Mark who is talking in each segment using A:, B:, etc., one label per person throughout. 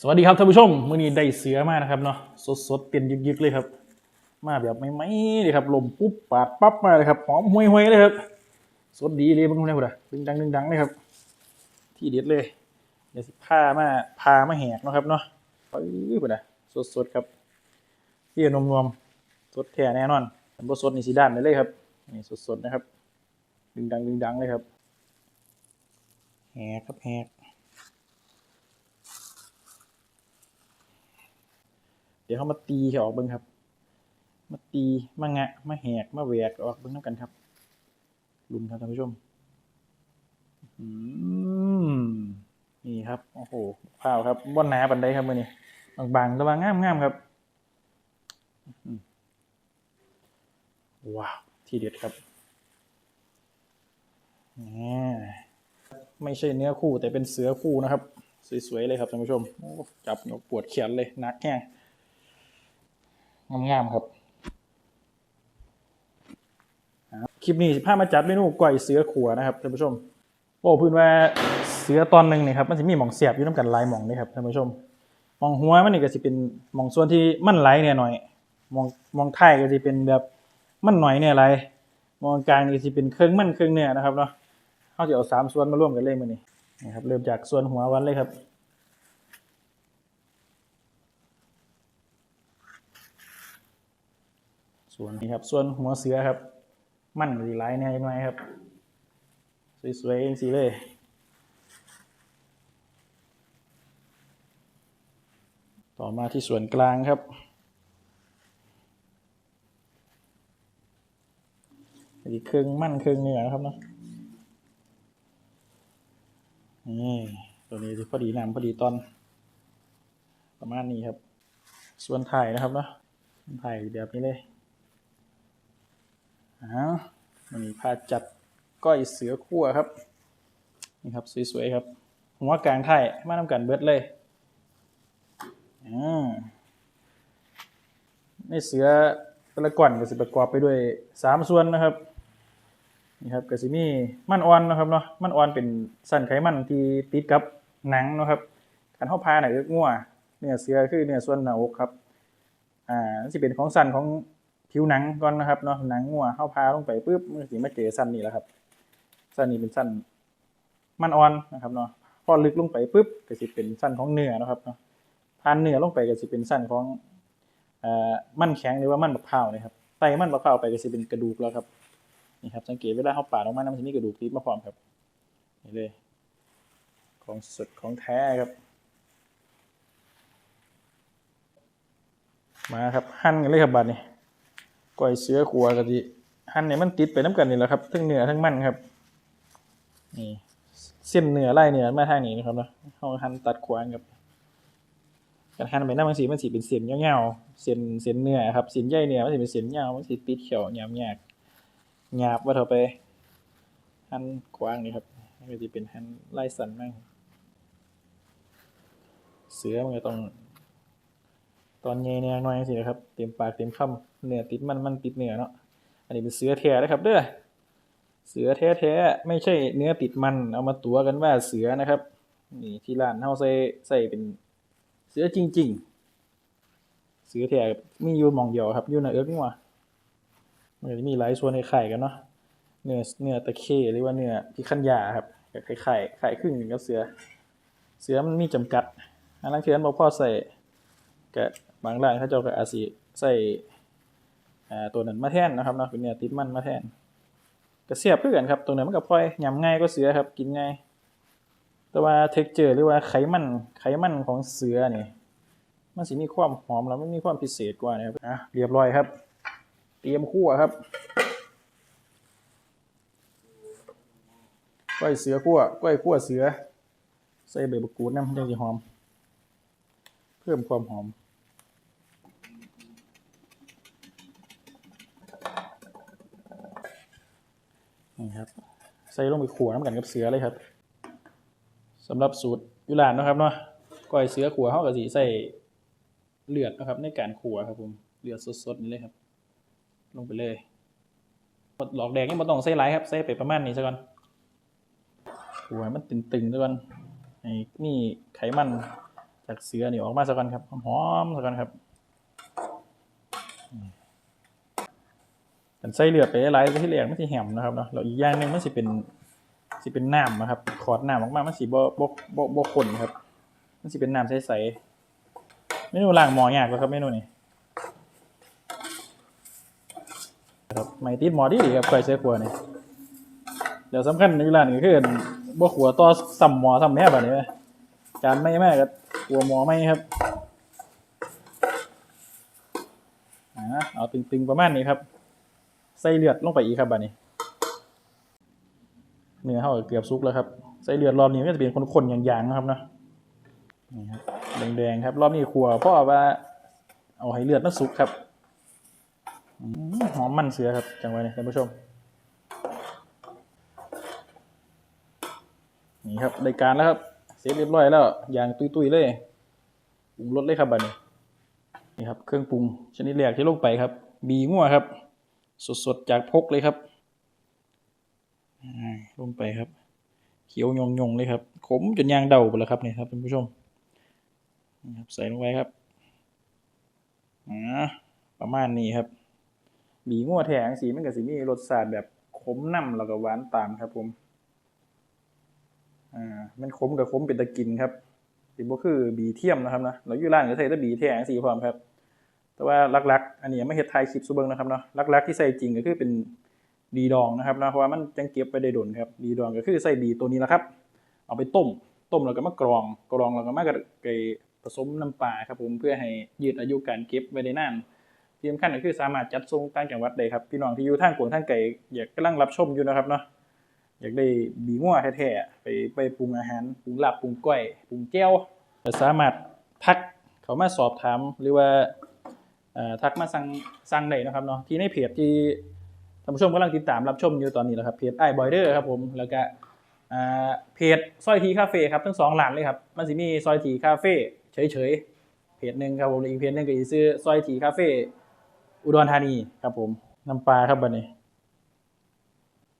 A: สวัสดีครับท่านผู้ชมมื้อนี้ได้เสือมากนะครับเนาะสดสดเตียนยึกๆเลยครับ มาแบบไม่ไม่เลยครับลมปุ๊บปาดปั๊บมาเลยครับหอมห่วยห่วยๆเลยครับสดดีเลยบางคนเลยพุ่นะดึงดังดึงดังเลยครับ ที่เด็ดเลยเดี๋ยวสิพามาพามาแหกนะครับเนาะปื้อพุ่นอะสดสดครับเที่ยนมนวมสดแท้แน่นอนแต่บ่สดนี่สีด้านเลยครับนี่สดสดๆนะครับ ดึงดังดึงดังเลยครับแหกครับแหก เดี๋ยวเขามาตีเขาออกเบิ้งครับ มาตีมางะมาแหกมาแหวกออกเบิ้งน้ำกันครับลุมครับท่านผู้ชมอืมนี่ครับโอ้โหข้าวครับบ้อนหนาปันไดครับมื่อนี้บางๆระวังงามงามๆครับว้าว ทีเด็ดครับไม่ใช่เนื้อคู่แต่เป็นเสือคู่นะครับ สวยๆเลยครับท่านผู้ชมจับยกปวดแขนเลยนักแห้ง งามๆครับ คลิปนี้สิพามาจัดเมนูก๋วยเสือขัวนะครับท่านผู้ชมโอ้พื้นว่าเสือตอนหนึ่งนี่ครับมันจะมีหมองเสียบอยู่น้ำกันหลายหมองนี่ครับท่านผู้ชมหมองหัวมันนี่ก็จะเป็นหมองส่วนที่มันไหลเนี่ยหน่อยหมองหมองท้ายก็จะเป็นแบบมันหน่อยเนี่ยไรมองกลางนี่จะเป็นเครื่องมันเครื่องเนื้อนะครับเนาะเขาจะเอาสามส่วนมาร่วมกันเลยมือนี้นะครับเริ่มจากส่วนหัววันเลยครับ ส่วนนี้ครับ ส่วนหัวเสือครับ มันสีไลายเนี่ยยังไงครับ สวยๆเองสิเลยต่อมาที่ส่วนกลางครับอีกครื่งมั่นครื่งเหนือนะครับเนาะนี่ตัวนี้พอดีน้ำพอดีตอน ประมาณนี้ครับ ส่วนถ่ายนะครับเนาะถ่ายแบบนี้เลย อ้าวนนี้พาจัดก้อยเสือคั่วครับ นี่ครับสวยๆครับหัวกลางไทยมาทำกันเบิดเลยอ่าในเสือแต่ละก่อนก็สิประกอบไปด้วยสามส่วนนะครับนี่ครับก็สิมีมันอ่อนนะครับเนาะมันอ่อนเป็นสันไขมันที่ติดกับหนังนะครับการเข้าพาหนังเอื้องัวเนื้อเสือคือเนื้อส่วนหน้าอกครับอ่าสิเป็นของสันของ ผิวหนังก่อนนะครับเนาะหนังงัวเข้าพาลงไปปุ๊บมันสิมาเจอสั้นนี่แหละครับสั้นนี้เป็นสั้นมันอ่อนนะครับเนาะพอลึกลงไปปุ๊บก็สิเป็นสั้นของเนื้อนะครับเนาะผ่านเนื้อลงไปก็สิเป็นสั้นของเอ่อมันแข็งหรือว่ามันมะพร้าวนะครับไตมันมะพร้าวไปก็สิเป็นกระดูกแล้วครับนี่ครับสังเกตเวลาเขาปาดออกมามันจะมีกระดูกติดมาพร้อมครับนี่เลยของสดของแท้ครับ มาครับหั่นกันเลยครับบัดนี้ ก้อยเสือขัวกะทิหั่นเนี่ยมันติดไปน้ำกันนี่แหละครับทั้งเนื้อทั้งมันครับนี่เส้นเนื้อไล่เนื้อมาทางนี้นะครับเนาะเอาหั่นตัดขวางครับการหั่นไปน้ำมันสีมันสีเป็นเส้นยาวๆเส้นเส้นเนื้อครับเส้นใยเนื้อมันสีเป็นเส้นยาวมันสีติดเขียวหยาบหยาบหยาบว่าเท่าไปหั่นขวางนี่ครับมันก็จะเป็นหั่นไล่สันมั่งเสือมันก็ต้อง ตอนเยแนงหน่อยสินะครับ เต็มปากเต็มคำเนื้อติดมันมันติดเนื้อเนาะ อันนี้เป็นเสือแท้นะครับเด้อ เสือแท้แท้ๆไม่ใช่เนื้อติดมัน เอามาตัวกันว่าเสือนะครับ นี่ที่ร้านเฮาใส่ใส่เป็นเสือจริง ๆ เสือแท้มีอยู่มองเดียวครับอยู่ในเอิ้กนี่ว่ามันจะมีหลายส่วนในไข่กันเนาะ เนื้อเนื้อตะเข้หรือว่าเนื้อพิคันยาครับไข่ไข่ไข่ครึ่งหนึ่งกับเสือ เสือมันมีจำกัดอันนั้นคืออันบ่พอใส่ ก็บางร้านเขาเจ้าก็อาจสิใส่ตัวนั้นมาแทนนะครับเนาะเป็นเนื้อติดมันมาแทนก็เสียบคือกันครับตรงนั้นมันก็พลอยยำง่ายก็เสือครับกินง่ายแต่ว่าเท็กเจอร์หรือว่าไขมันไขมันของเสือเนี่ยมันสิมีความหอมแล้วมันมีความพิเศษกว่านะครับอะเรียบร้อยครับ เตรียมคั่วครับก้อยเสือคั่วก้อยคั่วเสือ ใส่ใบมะกรูดน้ำจังสิหอม เพิ่มความหอม นี่ครับ ใส่ลงไปขัวน้ำกันกับเสือเลยครับสำหรับสูตรยุรานนะครับเนาะก้อยเสือขัวเข้ากับสีใส่เลือดนะครับ ในการขัวครับผมเลือดสดๆนี่เลยครับ ลงไปเลยหลอกแดงนี่ไม่ต้องใส่หลายครับใส่ไปประมาณนี้ซะก่อนขัวมันตึงๆซะก่อนไอ้นี่ไขมันจากเสือนี่ออกมาสักกันครับหอมๆสักกันครับ กันใส่เลือดไปหลายที่แรกมันสิแหมนะครับเนาะแล้วอีกอย่างหนึงมันสิเป็นสิเป็นน้ำนะครับขอดน้ำออกมามันสิบ่บ่บ่บ่ข้นครับ มันสิเป็นน้ำใสๆเมนูล้างหมอยากแล้วครับเมนูนี้ครับไม่ติดหมอดีครับไฟเสื้อครัวนี่เดี๋ยวสำคัญในเวลานี้คือบ่ขัวต่อซ้ำหมอซ้ำแม่แบัดนี้เว้ยจานไม่แม่ก็ขัวหมอไม่ครับอ่าเอาตึงๆประมาณนี้ครับ ใส่เลือดลงไปอีกครับบัดนี้ เนื้อเขาเกือบสุกแล้วครับ ใส่เลือดรอบนี้ก็จะเป็นข้นๆอย่างๆนะครับเนะนี่ครับแดงๆครับ รอบนี้ขัวเพราะว่าเอาให้เลือดมันสุกครับหอมมันเสือครับจังไว้เลยท่านผู้ชม นี่ครับรายการแล้วครับ เสร็จเรียบร้อยแล้วอย่างตุยๆเลยปรุงรสเลยครับบัดนี้นี่ครับเครื่องปรุงชนิดแรกที่ลงไปครับ บีงัวครับ สดๆ จากพกเลยครับลงไปครับ เขียวยงๆเลยครับ ขมจนยางเดาไปแล้วครับนี่ครับท่านผู้ชมนี่ครับใส่ลงไปครับอ่าประมาณนี้ครับบีงัวแทงสีมันกับสีมีรสชาติแบบขมน้ำแล้วก็หวานตามครับผมอ่ามันขมกับขมเป็นตะกินครับสีบ่คือบีเทียมนะครับนะเราอยู่ร้านก็ใส่แต่บีแทงสีพร้อมครับ แต่ว่าลักๆ อันนี้ไม่เฮ็ดไทยคลิปซูเบิงนะครับเนาะลักๆที่ใส่จริงก็คือเป็นดีดองนะครับนะเพราะว่ามันจังเก็บไปได้โดนครับดีดองก็คือใส่บีตัวนี้แหละครับ เอาไปต้ม ต้มแล้วก็มากรองกรองแล้วก็มากับไปผสมน้ำปลาครับผมเพื่อให้ยืดอายุการเก็บไว้ได้นานที่สำคัญก็คือสามารถจัดส่งต่างจังหวัดได้ครับพี่น้องที่อยู่ทางกวงทางไก่อยากกำลังรับชมอยู่นะครับเนาะอยากได้บีงัวแท้ๆไปไปปรุงอาหารปรุงหลาบปรุงก้อยปรุงแก้วสามารถทักเขามาสอบถามหรือว่า ทักมาสั่งสั่งได้นะครับเนาะที่ในเพจที่ท่านผู้ชมกำลังติดตามรับชมอยู่ตอนนี้แหละครับเพจไอ้บอยเดอร์ครับผมแล้วก็เพจซอยทีคาเฟ่ครับทั้งสองร้านเลยครับมันสิมีซอยทีคาเฟ่เฉยๆเพจหนึ่งครับผมอีกเพจหนึ่งก็จะซื้อซอยทีคาเฟ่อุดรธานีครับผมน้ำปลาครับบัดนี้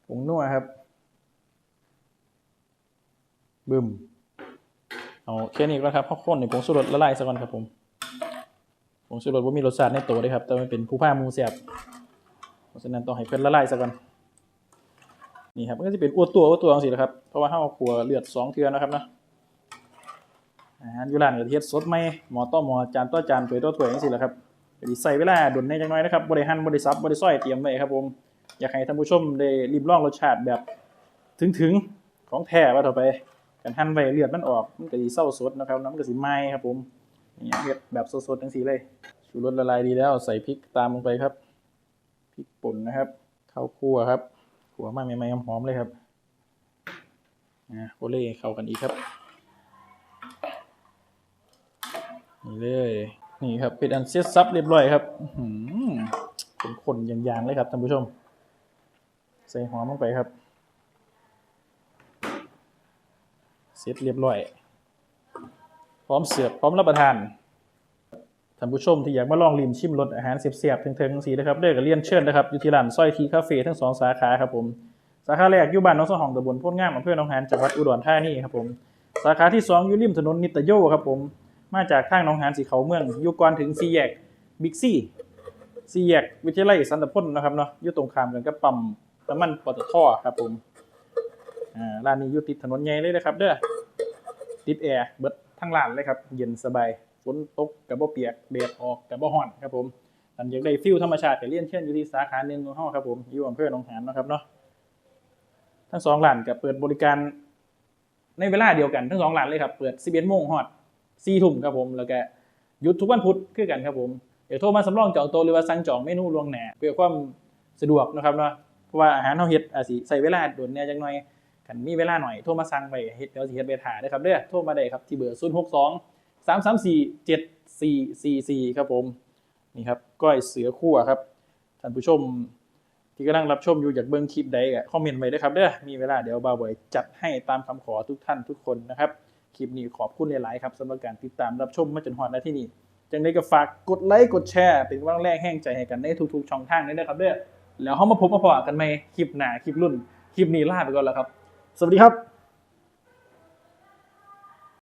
A: ผงนัวครับบึมเอาแค่นี้ก็ครับเพราะข้นในผงสุรสละลายสักก่อนครับผม งชูรสว่ามีรสชาติในตัวด้วยครับ แต่มันเป็นผู้ผ้ามูเสียบเพราะฉะนั้นต้องให้เพิ่นละลายซะก่อนนี่ครับมันก็จะเป็นอ้วตัวอ้วตัวจังซี่แหละครับ เพราะว่าเฮาขัวเลือดสองเทือนะครับนะอาหารอยู่ร้านก็เฮ็ดสดใหม่หมอต่อหมอจานต่อจานถ้วยต่อถ้วยจังซี่แหละครับก็สิใส่เวลาดนในจังน้อยนะครับบ่ได้หั่นบ่ได้สับบ่ได้อยเตรียมไว้ครับผมอยากให้ท่านผู้ชมได้ริมลองรสชาติแบบถึงๆของแท้ว่าต่อไปกันหั่นไว้เลือดมันออกมันก็สิเศร้าสดนะครับน้ำก็สิไหม้ครับผม นี่เฮ็ดแบบสดๆจังซี่เลยชูรสละลายดีแล้วใส่พริกตามลงไปครับพริกป่นนะครับข้าวคั่วครับขัวมากใหม่ๆหอมๆเลยครับนะโคเล่เข้ากันอีกครับนี่เลยนี่ครับเป็นอันเสร็จซับเรียบร้อยครับเป็นคนๆอย่างๆเลยครับท่านผู้ชม ใส่หอมลงไปครับเสร็จเรียบร้อย พร้อมเสิร์ฟพร้อมรับประทานท่านผู้ชมที่อยากมาลองลิมชิมรสอาหารเสียบๆเทิงๆสีนะครับเด้อก็เรียนเชิญนะครับอยู่ที่ร้านสร้อยทีคาเฟ่ทั้งสองสาขาครับผมสาขาแรกอยู่บ้านน้องสองห้องตำบลโพนงามอำเภอหนองหานจังหวัดอุดรธานีครับผมสาขาที่สองอยู่ริมถนนนิตโยครับผม มาจากทางหนองหานสีเขาเมืองอยู่ก่อนถึงสี่แยกบิ๊กซี่สี่แยกวิทยาลัยสันตพลนะครับเนาะอยู่ตรงข้ามกันกับปั๊มน้ำมันปตทครับผมอ่าร้านนี้อยู่ติดถนนใหญ่เลยนะครับ เด้อติดแอร์เบิด ทั้งร้านเลยครับ เย็นสบายฝนตกกับบ่เปียกแดดออกกับบ่ฮ้อนครับผมอันอยากได้ฟิลธรรมชาติก็เรียนเชิญอยู่ที่สาขาหนึ่งของครับผมอยู่อำเภอหนองหานนะครับเนาะทั้งสองร้านก็เปิดบริการ ในเวลาเดียวกันทั้งสองร้านเลยครับเปิด11โมงฮอด4ทุ่มครับผมแล้วก็หยุดทุกวันพุธคือกันครับผมเดี๋ยวโทรมาสำรองจองโต๊ะหรือว่าสั่งจองเมนูล่วงหน้าเพื่อความสะดวกนะครับเนาะเพราะว่าอาหารเฮาเฮ็ดอาจสิใช้เวลาโดนแหน่จังหน่อย กันมีเวลาหน่อยโทรมาสั่งไปเฮ็ดเดี๋ยวสิเฮ็ดไปถ่ายนะครับเด้อโทรมาได้ครับที่เบอร์0 6 2 3 3 4 7 4 4 4ครับผมนี่ครับก้อยเสือคั่วครับท่านผู้ชมที่กำลังรับชมอยู่อยากเบิ่งคลิปใดก็คอมเมนต์ไว้ด้วยครับเด้อมีเวลาเดี๋ยวบ่าวบอยจัดให้ตามคำขอทุกท่านทุกคนนะครับคลิปนี้ขอบคุณหลาย ๆ ครับสำหรับการติดตามรับชมมาจนฮอดณที่นี่จังไดก็ฝากกดไลค์กดแชร์ เป็นกำลังแรงแห้งใจให้กันในทุก ๆ ช่องทางด้นะครับเด้อแล้วเฮามาพบมาพอกันใหมคลิปหนาคลิปรุ่นคลิปนี้ลาไปก่อนแล้วครับ สวัสดีครับ